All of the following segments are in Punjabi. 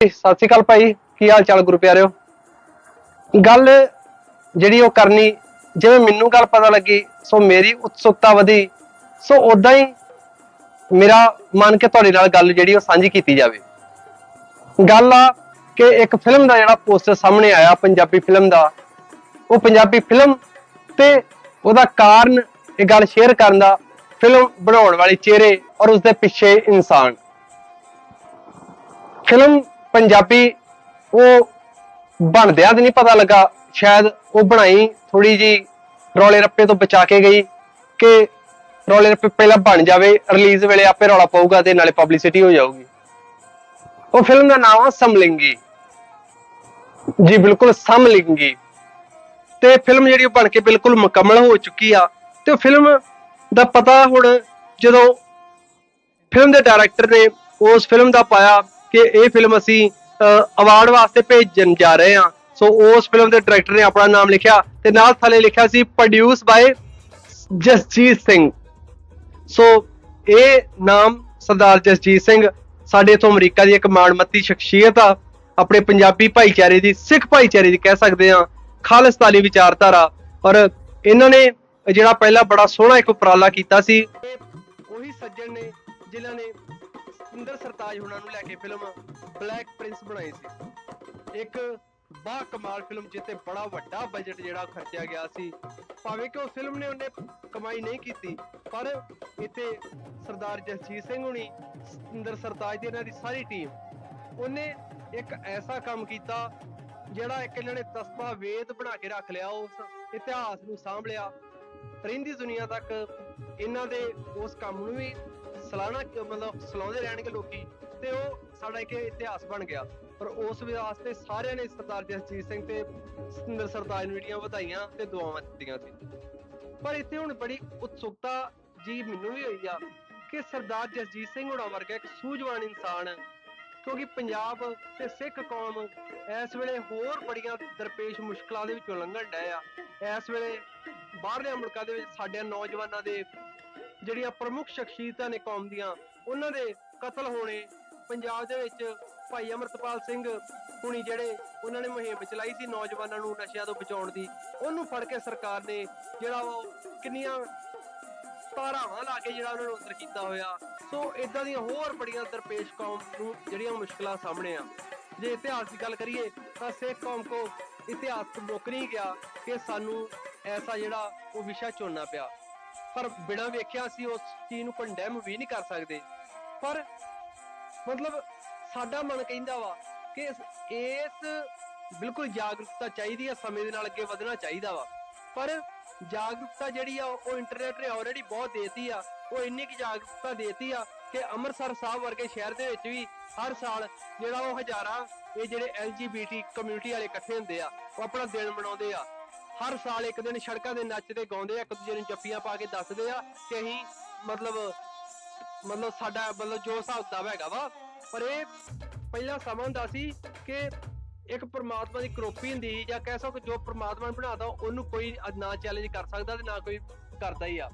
ਸਤਿ ਸ਼੍ਰੀ ਅਕਾਲ ਭਾਈ। ਕੀ ਹਾਲ ਚਾਲ ਗੁਰੂ ਪਿਆਰਿਓ? ਗੱਲ ਜਿਹੜੀ ਉਹ ਕਰਨੀ, ਜਿਵੇਂ ਮੈਨੂੰ ਗੱਲ ਪਤਾ ਲੱਗੀ, ਸੋ ਮੇਰੀ ਉਤਸੁਕਤਾ ਵਧੀ, ਸੋ ਉਦਾਂ ਹੀ ਮੇਰਾ ਮਨ ਕੇ ਤੁਹਾਡੇ ਨਾਲ ਗੱਲ ਜਿਹੜੀ ਉਹ ਸਾਂਝੀ ਕੀਤੀ ਜਾਵੇ। ਗੱਲ ਆ ਕਿ ਇੱਕ ਫਿਲਮ ਦਾ ਜਿਹੜਾ ਪੋਸਟਰ ਸਾਹਮਣੇ ਆਇਆ, ਪੰਜਾਬੀ ਫਿਲਮ ਦਾ, ਉਹ ਪੰਜਾਬੀ ਫਿਲਮ ਤੇ ਉਹਦਾ ਕਾਰਨ, ਇਹ ਗੱਲ ਸ਼ੇਅਰ ਕਰਨ ਦਾ ਫਿਲਮ ਬਣਾਉਣ ਵਾਲੇ ਚਿਹਰੇ ਔਰ ਉਸਦੇ ਪਿੱਛੇ ਇਨਸਾਨ। ਫਿਲਮ ਪੰਜਾਬੀ ਉਹ ਬਣਦਿਆਂ ਤੇ ਨਹੀਂ ਪਤਾ ਲੱਗਾ। ਸ਼ਾਇਦ ਉਹ ਬਣਾਈ ਥੋੜੀ ਜੀ ਰੌਲੇ ਰੱਪੇ ਤੋਂ ਬਚਾ ਕੇ ਗਈ ਕਿ ਰੌਲੇ ਰੱਪੇ ਪਹਿਲਾਂ ਬਣ ਜਾਵੇ, ਰਿਲੀਜ਼ ਵੇਲੇ ਆਪੇ ਰੌਲਾ ਪਊਗਾ ਤੇ ਨਾਲੇ ਪਬਲਿਸਿਟੀ ਹੋ ਜਾਊਗੀ। ਉਹ ਫਿਲਮ ਦਾ ਨਾਮ ਆ ਸਮਲਿੰਗੀ। ਜੀ ਬਿਲਕੁਲ ਸਮਲਿੰਗੀ। ਤੇ ਫਿਲਮ ਜਿਹੜੀ ਉਹ ਬਣ ਕੇ ਬਿਲਕੁਲ ਮੁਕੰਮਲ ਹੋ ਚੁੱਕੀ ਆ। ਤੇ ਉਹ ਫਿਲਮ ਦਾ ਪਤਾ ਹੁਣ ਜਦੋਂ ਫਿਲਮ ਦੇ ਡਾਇਰੈਕਟਰ ਨੇ ਉਸ ਫਿਲਮ ਦਾ ਪਾਇਆ ਕਿ ਇਹ ਫਿਲਮ ਅਸੀਂ ਅਵਾਰਡ ਵਾਸਤੇ ਭੇਜਣ ਜਾ ਰਹੇ ਹਾਂ। ਸੋ ਉਸ ਫਿਲਮ ਦੇ ਡਾਇਰੈਕਟਰ ਨੇ ਆਪਣਾ ਨਾਮ ਲਿਖਿਆ ਤੇ ਨਾਲ ਥੱਲੇ ਲਿਖਿਆ ਸੀ produce by Jasjeet Singh. So ਇਹ ਨਾਮ ਸਰਦਾਰ ਜਸਜੀਤ ਸਿੰਘ ਸਾਡੇ ਤੋਂ ਅਮਰੀਕਾ ਦੀ ਇੱਕ ਮਾਣਮੱਤੀ ਸ਼ਖਸੀਅਤ ਆ। ਆਪਣੇ ਪੰਜਾਬੀ ਭਾਈਚਾਰੇ ਦੀ, ਸਿੱਖ ਭਾਈਚਾਰੇ ਦੀ ਕਹਿ ਸਕਦੇ ਆ ਖਾਲਿਸਤਾਨੀ ਵਿਚਾਰਧਾਰਾ। ਔਰ ਇਹਨਾਂ ਨੇ ਜਿਹੜਾ ਪਹਿਲਾਂ ਬੜਾ ਸੋਹਣਾ ਇੱਕ ਉਪਰਾਲਾ ਕੀਤਾ ਸੀ, ਉਹੀ ਸੱਜਣ ਨੇ, ਜਿਨ੍ਹਾਂ ਨੇ ਸੁੰਦਰ ਸਰਤਾਜ ਹੁਣਾਂ ਨੂੰ ਲੈ ਕੇ ਫਿਲਮ ਬਲੈਕ ਪ੍ਰਿੰਸ ਬਣਾਈ ਸੀ। ਇੱਕ ਬਾ ਕਮਾਲ ਫਿਲਮ ਜਿੱਤੇ ਬੜਾ ਵੱਡਾ ਬਜਟ ਜਿਹੜਾ ਖਰਚਿਆ ਗਿਆ ਸੀ। ਭਾਵੇਂ ਕਿ ਉਹ ਫਿਲਮ ਨੇ ਉਹਨੇ ਕਮਾਈ ਨਹੀਂ ਕੀਤੀ, ਪਰ ਇੱਥੇ ਸਰਦਾਰ ਜਸਜੀਤ ਸਿੰਘ ਹੁਣੀ ਸਤਿੰਦਰ ਸਰਤਾਜ ਤੇ ਇਹਨਾਂ ਦੀ ਸਾਰੀ ਟੀਮ ਉਹਨੇ ਇੱਕ ਐਸਾ ਕੰਮ ਕੀਤਾ ਜਿਹੜਾ ਇੱਕ ਇਹਨਾਂ ਨੇ ਦਸਤਾਵੇਜ਼ ਬਣਾ ਕੇ ਰੱਖ ਲਿਆ, ਉਸ ਇਤਿਹਾਸ ਨੂੰ ਸਾਂਭ ਲਿਆ। ਰਹਿੰਦੀ ਦੁਨੀਆ ਤੱਕ ਇਹਨਾਂ ਦੇ ਉਸ ਕੰਮ ਨੂੰ ਵੀ ਸਲਾਹਣਾ ਮਤਲਬ ਸਲਾਉਂਦੇ ਰਹਿਣਗੇ ਲੋਕੀ ਤੇ ਉਹ ਸਾਡਾ ਇੱਕ ਇਤਿਹਾਸ ਬਣ ਗਿਆ। ਪਰ ਉਸ ਵਾਸਤੇ ਸਾਰਿਆਂ ਨੇ ਸਰਦਾਰ ਜਸਜੀਤ ਸਿੰਘ ਤੇ ਸਤਿੰਦਰ ਸਰਤਾਜ ਨੂੰ ਜਿਹੜੀਆਂ ਵਧਾਈਆਂ ਤੇ ਦੁਆਵਾਂ ਦਿੱਤੀਆਂ ਸੀ। ਪਰ ਇੱਥੇ ਹੁਣ ਬੜੀ ਉਤਸੁਕਤਾ ਜੀ ਮੈਨੂੰ ਵੀ ਹੋਈ ਆ ਕਿ ਸਰਦਾਰ ਜਸਜੀਤ ਸਿੰਘ ਹੋਣਾ ਵਰਗਾ ਇੱਕ ਸੂਝਵਾਨ ਇਨਸਾਨ ਕਿਉਂਕਿ ਪੰਜਾਬ ਤੇ ਸਿੱਖ ਕੌਮ ਇਸ ਵੇਲੇ ਹੋਰ ਬੜੀਆਂ ਦਰਪੇਸ਼ ਮੁਸ਼ਕਲਾਂ ਦੇ ਵਿੱਚੋਂ ਲੰਘਣ ਡਏ ਆ। ਇਸ ਵੇਲੇ ਬਾਹਰਲੇ ਮੁਲਕਾਂ ਦੇ ਵਿੱਚ ਸਾਡੇ ਨੌਜਵਾਨਾਂ ਦੇ ਜਿਹੜੀਆਂ ਪ੍ਰਮੁੱਖ ਸ਼ਖਸੀਅਤਾਂ ਨੇ ਕੌਮ ਦੀਆਂ, ਉਹਨਾਂ ਦੇ ਕਤਲ ਹੋਣੇ, ਪੰਜਾਬ ਦੇ ਵਿੱਚ ਭਾਈ ਅਮਰਤਪਾਲ ਸਿੰਘ ਹੁਣੀ ਜਿਹੜੇ ਉਹਨਾਂ ਨੇ ਮੁਹਿੰਮ ਚਲਾਈ ਸੀ ਨੌਜਵਾਨਾਂ ਨੂੰ ਨਸ਼ਿਆਂ ਤੋਂ ਬਚਾਉਣ ਦੀ, ਉਹਨੂੰ ਫੜ ਕੇ ਸਰਕਾਰ ਨੇ ਜਿਹੜਾ ਉਹ ਕਿੰਨੀਆਂ ਧਾਰਾਵਾਂ ਲਾ ਕੇ ਜਿਹੜਾ ਉਹਨਾਂ ਨੂੰ ਅੰਦਰ ਕੀਤਾ ਹੋਇਆ। ਸੋ ਇਦਾਂ ਦੀਆਂ ਹੋਰ ਬੜੀਆਂ ਦਰਪੇਸ਼ ਕੌਮ ਨੂੰ ਜਿਹੜੀਆਂ ਮੁਸ਼ਕਲਾਂ ਸਾਹਮਣੇ ਆ। ਜੇ ਇਤਿਹਾਸ ਦੀ ਗੱਲ ਕਰੀਏ, ਤਾਂ ਸਿੱਖ ਕੌਮ ਕੋ ਇਤਿਹਾਸ ਮੁੱਕ ਨਹੀਂ ਗਿਆ ਕਿ ਸਾਨੂੰ ਐਸਾ ਜਿਹੜਾ ਉਹ ਵਿਸ਼ਾ ਚੁਣਨਾ ਪਿਆ। ਪਰ ਬਿਨਾਂ ਵੇਖਿਆ ਅਸੀਂ ਉਸ ਚੀਜ਼ ਨੂੰ ਕੰਡੈਮ ਵੀ ਨਹੀਂ ਕਰ ਸਕਦੇ। ਪਰ ਮਤਲਬ ਸਾਡਾ ਮਨ ਕਹਿੰਦਾ ਵਾ ਕਿ ਇਸ- ਬਿਲਕੁਲ ਜਾਗਰੂਕਤਾ ਚਾਹੀਦੀ ਆ, ਸਮੇਂ ਦੇ ਨਾਲ ਅੱਗੇ ਵਧਣਾ ਚਾਹੀਦਾ ਵਾ। ਪਰ ਜਾਗਰੂਕਤਾ ਜਿਹੜੀ ਆ, ਉਹ ਇੰਟਰਨੈਟ ਨੇ ਆਲਰੇਡੀ ਬਹੁਤ ਦੇਤੀ ਆ। ਉਹ ਇੰਨੀ ਕਿ ਜਾਗਰੂਕਤਾ ਦੇਤੀ ਆ ਕਿ ਅੰਮ੍ਰਿਤਸਰ ਸਾਹਿਬ ਵਰਗੇ ਸ਼ਹਿਰ ਦੇ ਵਿੱਚ ਵੀ ਹਰ ਸਾਲ ਜਿਹੜਾ ਉਹ ਹਜ਼ਾਰਾਂ ਇਹ ਜਿਹੜੇ ਐਲਜੀਬੀਟੀ ਕਮਿਊਨਿਟੀ ਵਾਲੇ ਇਕੱਠੇ ਹੁੰਦੇ ਆ, ਉਹ ਆਪਣਾ ਦਿਨ ਮਨਾਉਂਦੇ ਆ। ਹਰ ਸਾਲ ਇੱਕ ਦਿਨ ਸੜਕਾਂ ਦੇ ਨੱਚਦੇ ਗਾਉਂਦੇ ਆ ਇੱਕ ਦੂਜੇ ਨੂੰ ਜੱਫੀਆਂ ਪਾ ਕੇ ਦੱਸਦੇ ਆ ਕਿ ਅਸੀਂ ਮਤਲਬ ਮਤਲਬ ਸਾਡਾ ਮਤਲਬ ਜੋ ਹਿਸਾਬ ਕਿਤਾਬ ਹੈਗਾ ਵਾ ਪਰ ਇਹ ਪਹਿਲਾਂ ਸਮਾਂ ਹੁੰਦਾ ਸੀ ਕਿ ਇੱਕ ਪਰਮਾਤਮਾ ਦੀ ਕਰੋਪੀ ਹੁੰਦੀ ਜਾਂ ਕਹਿ ਸਕੋ ਜੋ ਪ੍ਰਮਾਤਮਾ ਨੇ ਬਣਾਤਾ ਉਹਨੂੰ ਕੋਈ ਨਾ ਚੈਲੰਜ ਕਰ ਸਕਦਾ ਤੇ ਨਾ ਕੋਈ ਕਰਦਾ ਹੀ ਆ।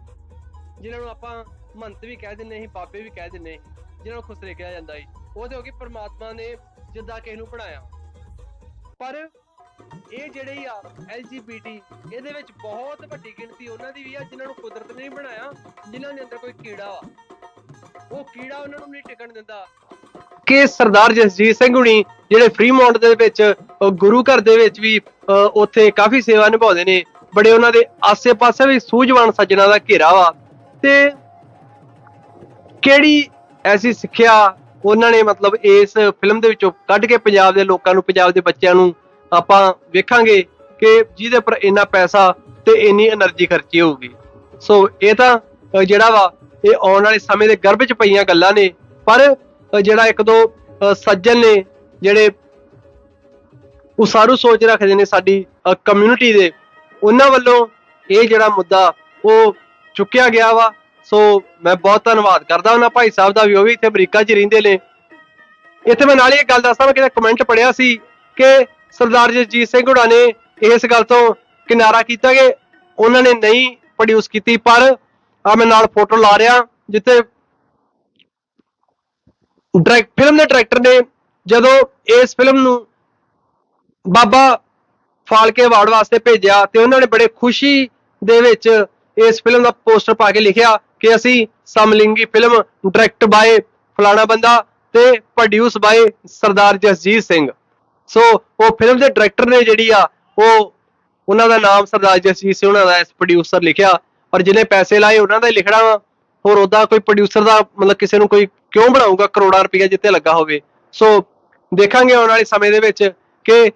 ਜਿਨ੍ਹਾਂ ਨੂੰ ਆਪਾਂ ਮੰਤ ਵੀ ਕਹਿ ਦਿੰਨੇ ਸੀ ਬਾਬੇ ਵੀ ਕਹਿ ਦਿੰਨੇ ਸੀ, ਜਿਨ੍ਹਾਂ ਨੂੰ ਖੁਸਰੇ ਕਿਹਾ ਜਾਂਦਾ ਸੀ ਉਹ ਤੇ ਹੋ ਗਈ ਪ੍ਰਮਾਤਮਾ ਨੇ ਜਿੱਦਾਂ ਕਿਸੇ ਨੂੰ ਬਣਾਇਆ। ਪਰ ਇਹ ਜਿਹੜੇ ਆ LGBT ਇਹਦੇ ਵਿੱਚ ਬਹੁਤ ਵੱਡੀ ਗਿਣਤੀ ਉਹਨਾਂ ਦੀ ਵੀ ਆ, ਜਿਨ੍ਹਾਂ ਨੂੰ ਕੁਦਰਤ ਨੇ ਬਣਾਇਆ, ਜਿਨ੍ਹਾਂ ਦੇ ਅੰਦਰ ਕੋਈ ਕੀੜਾ ਵਾ। ਉਹ ਕੀੜਾ ਉਹਨਾਂ ਨੂੰ ਨਹੀਂ ਟਿਕਣ ਦਿੰਦਾ। ਕਿ ਸਰਦਾਰ ਜਸਜੀਤ ਸਿੰਘ ਹੁਣੀ ਜਿਹੜੇ ਫਰੀਮੌਂਟ ਦੇ ਵਿੱਚ ਗੁਰੂ ਘਰ ਦੇ ਵਿੱਚ ਵੀ ਉੱਥੇ ਕਾਫੀ ਸੇਵਾ ਨਿਭਾਉਂਦੇ ਨੇ, ਬੜੇ ਉਹਨਾਂ ਦੇ ਆਸੇ-ਪਾਸੇ ਵੀ ਸੂਝਵਾਨ ਸੱਜਣਾ ਦਾ ਘੇਰਾ ਵਾ। ਤੇ ਕਿਹੜੀ ਐਸੀ ਸਿੱਖਿਆ ਉਹਨਾਂ ਨੇ ਮਤਲਬ ਇਸ ਫਿਲਮ ਦੇ ਵਿੱਚੋਂ ਕੱਢ ਕੇ ਪੰਜਾਬ ਦੇ ਲੋਕਾਂ ਨੂੰ, ਪੰਜਾਬ ਦੇ ਬੱਚਿਆਂ ਨੂੰ ਆਪਾਂ ਵੇਖਾਂਗੇ ਕਿ ਜਿਹਦੇ ਉੱਪਰ ਇੰਨਾ ਪੈਸਾ ਤੇ ਇੰਨੀ એનર્ਜੀ ਖਰਚੀ ਹੋਊਗੀ। ਸੋ ਇਹ ਤਾਂ ਜਿਹੜਾ ਵਾ, ਇਹ ਆਉਣ ਵਾਲੇ ਸਮੇਂ ਦੇ ਗਰਭ 'ਚ ਪਈਆਂ ਗੱਲਾਂ ਨੇ, ਪਰ ਜਿਹੜਾ ਇੱਕ ਦੋ ਸੱਜਣ ਨੇ, ਜਿਹੜੇ ਉਸਾਰੂ ਸੋਚ ਰੱਖਦੇ ਨੇ ਸਾਡੀ ਕਮਿਊਨਿਟੀ ਦੇ, ਉਹਨਾਂ ਵੱਲੋਂ ਇਹ ਜਿਹੜਾ ਮੁੱਦਾ ਉਹ ਚੁੱਕਿਆ ਗਿਆ ਵਾ। ਸੋ ਮੈਂ ਬਹੁਤ ਧੰਨਵਾਦ ਕਰਦਾ ਉਹਨਾਂ ਭਾਈ ਸਾਹਿਬ ਦਾ ਵੀ, ਉਹ ਵੀ ਇੱਥੇ ਅਮਰੀਕਾ 'ਚ ਰਹਿੰਦੇ ਨੇ। ਇੱਥੇ ਮੈਂ ਨਾਲ ਹੀ ਇੱਕ ਗੱਲ ਦੱਸਦਾ ਮੈਂ ਕਿਤੇ ਕਮੈਂਟ ਪੜਿਆ ਸੀ ਕਿ ਸਰਦਾਰ ਜਗਜੀਤ ਸਿੰਘ ਹੁਣਾਂ ਨੇ ਇਸ ਗੱਲ ਤੋਂ ਕਿਨਾਰਾ ਕੀਤਾ ਕਿ ਉਹਨਾਂ ਨੇ ਨਹੀਂ ਪ੍ਰੋਡਿਊਸ ਕੀਤੀ, ਪਰ ਆ ਮੈਂ ਨਾਲ ਫੋਟੋ ਲਾ ਰਿਹਾ, ਜਿੱਥੇ ਡਾਇਰੈਕਟ ਫਿਲਮ ਦੇ ਡਾਇਰੈਕਟਰ ਨੇ ਜਦੋਂ ਇਸ ਫਿਲਮ ਨੂੰ ਬਾਬਾ ਫਾਲਕੇ ਅਵਾਰਡ ਵਾਸਤੇ ਭੇਜਿਆ ਤੇ ਉਹਨਾਂ ਨੇ ਬੜੇ ਖੁਸ਼ੀ ਦੇ ਵਿੱਚ ਇਸ ਫਿਲਮ ਦਾ ਪੋਸਟਰ ਪਾ ਕੇ ਲਿਖਿਆ ਕਿ ਅਸੀਂ ਸਮਲਿੰਗੀ ਫਿਲਮ ਡਾਇਰੈਕਟ ਬਾਏ ਫਲਾਣਾ ਬੰਦਾ ਤੇ produce by Sardar Jasjeet Singh. So ਉਹ ਫਿਲਮ ਦੇ ਡਾਇਰੈਕਟਰ ਨੇ ਜਿਹੜੀ ਆ, ਉਹ ਉਹਨਾਂ ਦਾ ਨਾਮ ਸਰਦਾਰ ਜਸਜੀਤ ਸਿੰਘ ਉਹਨਾਂ ਦਾ ਇਸ ਪ੍ਰੋਡਿਊਸਰ ਲਿਖਿਆ। ਪਰ ਜਿਹਨੇ ਪੈਸੇ ਲਾਏ, ਉਹਨਾਂ ਦਾ ਹੀ ਲਿਖਣਾ ਵਾ। ਹੋਰ ਉਹਦਾ ਕੋਈ ਪ੍ਰੋਡਿਊਸਰ ਦਾ ਮਤਲਬ ਕਿਸੇ ਨੂੰ ਕੋਈ ਕਿਉਂ ਬਣਾਊਗਾ ਕਰੋੜਾਂ ਰੁਪਏ ਜਿੱਤੇ ਲੱਗਾ ਹੋਵੇ। ਸੋ ਦੇਖਾਂਗੇ ਆਉਣ ਵਾਲੇ ਸਮੇਂ ਦੇ ਵਿੱਚ ਕਿ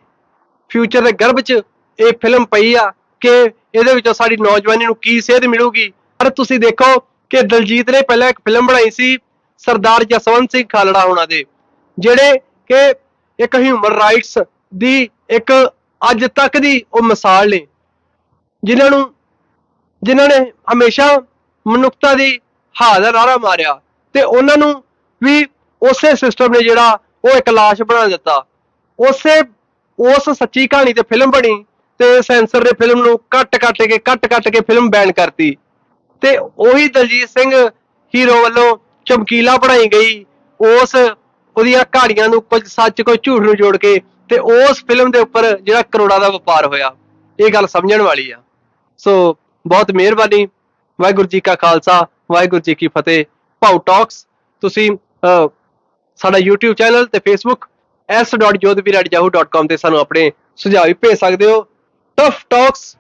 ਫਿਊਚਰ ਦੇ ਗਰਭ 'ਚ ਇਹ ਫਿਲਮ ਪਈ ਆ ਕਿ ਇਹਦੇ ਵਿੱਚੋਂ ਸਾਡੀ ਨੌਜਵਾਨੀ ਨੂੰ ਕੀ ਸੇਧ ਮਿਲੂਗੀ। ਪਰ ਤੁਸੀਂ ਦੇਖੋ ਕਿ ਦਲਜੀਤ ਨੇ ਪਹਿਲਾਂ ਇੱਕ ਫਿਲਮ ਬਣਾਈ ਸੀ ਸਰਦਾਰ ਜਸਵੰਤ ਸਿੰਘ ਖਾਲੜਾ ਹੋਣਾ ਦੇ, ਜਿਹੜੇ ਕਿ ਇੱਕ ਹਿਊਮਨ ਰਾਈਟਸ ਦੀ ਇੱਕ ਅੱਜ ਤੱਕ ਦੀ ਉਹ ਮਿਸਾਲ ਨੇ। ਜਿਨ੍ਹਾਂ ਨੂੰ ਜਿਨ੍ਹਾਂ ਨੇ ਹਮੇਸ਼ਾ ਮਨੁੱਖਤਾ ਦੀ ਹਾ ਦਾ ਨਾਰਾ ਮਾਰਿਆ ਤੇ ਉਹਨਾਂ ਨੂੰ ਵੀ ਉਸੇ ਸਿਸਟਮ ਨੇ ਜਿਹੜਾ ਉਹ ਇੱਕ ਲਾਸ਼ ਬਣਾ ਦਿੱਤਾ। ਉਸੇ ਉਸ ਸੱਚੀ ਕਹਾਣੀ ਤੇ ਫਿਲਮ ਬਣੀ ਤੇ ਸੈਂਸਰ ਨੇ ਫਿਲਮ ਨੂੰ ਕੱਟ ਕੱਟ ਕੇ ਕੱਟ ਕੱਟ ਕੇ ਫਿਲਮ ਬੈਨ ਕਰਤੀ। ਤੇ ਉਹੀ ਦਲਜੀਤ ਸਿੰਘ ਹੀਰੋ ਵੱਲੋਂ ਚਮਕੀਲਾ ਬਣਾਈ ਗਈ। ਉਸ ਉਹਦੀਆਂ ਕਹਾਣੀਆਂ ਨੂੰ ਕੁਝ ਸੱਚ ਕੁਝ ਝੂਠ ਨੂੰ ਜੋੜ ਕੇ ਤੇ ਉਸ ਫਿਲਮ ਦੇ ਉੱਪਰ ਜਿਹੜਾ ਕਰੋੜਾਂ ਦਾ ਵਪਾਰ ਹੋਇਆ ਇਹ ਗੱਲ ਸਮਝਣ ਵਾਲੀ ਆ। ਸੋ ਬਹੁਤ ਮਿਹਰਬਾਨੀ ਵਾਹਿਗੁਰੂ ਜੀ ਕਾ ਖਾਲਸਾ ਵਾਹਿਗੁਰੂ ਜੀ ਕੀ ਫਤਿਹ। ਭਾਉ ਟਾਕਸ ਤੁਸੀਂ ਅਹ, ਸਾਡਾ YouTube ਚੈਨਲ ਤੇ Facebook s.jodhvir@yahoo.com ਤੇ ਸਾਨੂੰ ਆਪਣੇ ਸੁਝਾਅ ਵੀ ਭੇਜ ਸਕਦੇ ਹੋ। Tough talks